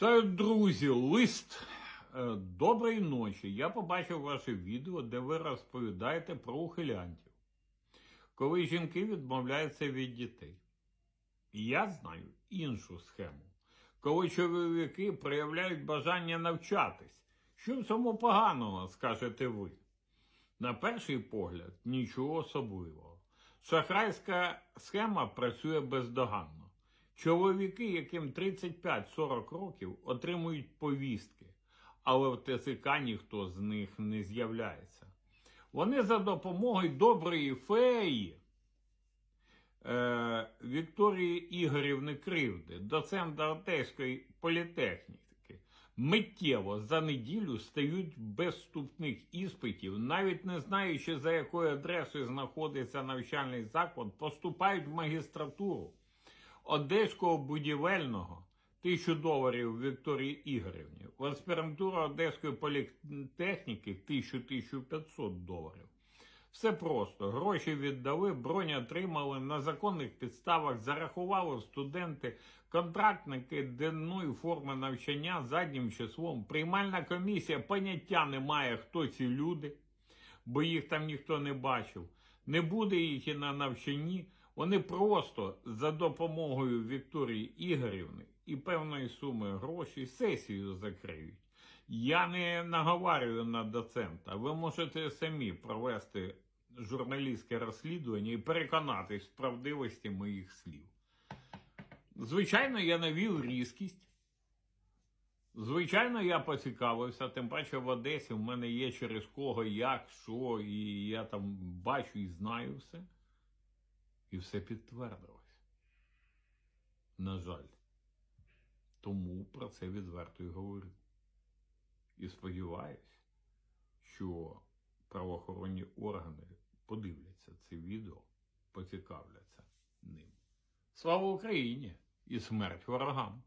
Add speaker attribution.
Speaker 1: Вітаю, друзі, лист. Е, Доброї ночі. Я побачив ваше відео, де ви розповідаєте про ухилянтів, коли жінки відмовляються від дітей. Я знаю іншу схему, коли чоловіки проявляють бажання навчатись. Що в цьому поганого, скажете ви? На перший погляд, нічого особливого. Шахрайська схема працює бездоганно. Чоловіки, яким 35-40 років, отримують повістки, але в ТЦК ніхто з них не з'являється. Вони за допомогою доброї феї е, Вікторії Ігорівни Кривди, доцента Одеської політехніки, миттєво за неділю стають без вступних іспитів, навіть не знаючи, за якою адресою знаходиться навчальний заклад, поступають в магістратуру. Одеського будівельного тисячу доларів Вікторії Ігорівні, в аспірантуру Одеської політехніки 1000-1500 доларів. Все просто. Гроші віддали, бронь отримали, на законних підставах зарахували студенти, контрактники денної форми навчання заднім числом. Приймальна комісія поняття не має, хто ці люди, бо їх там ніхто не бачив. Не буде їх і на навчанні. Вони просто за допомогою Вікторії Ігорівни і певної суми грошей сесію закриють. Я не наговарюю на доцента. Ви можете самі провести журналістське розслідування і переконатись в правдивості моїх слів. Звичайно, я навів різкість. Звичайно, я поцікавився, тим паче в Одесі в мене є через кого, як, що, і я там бачу і знаю все. І все підтвердилось. На жаль. Тому про це відверто і говорю. І сподіваюсь, що правоохоронні органи подивляться це відео, поцікавляться ним. Слава Україні і смерть ворогам!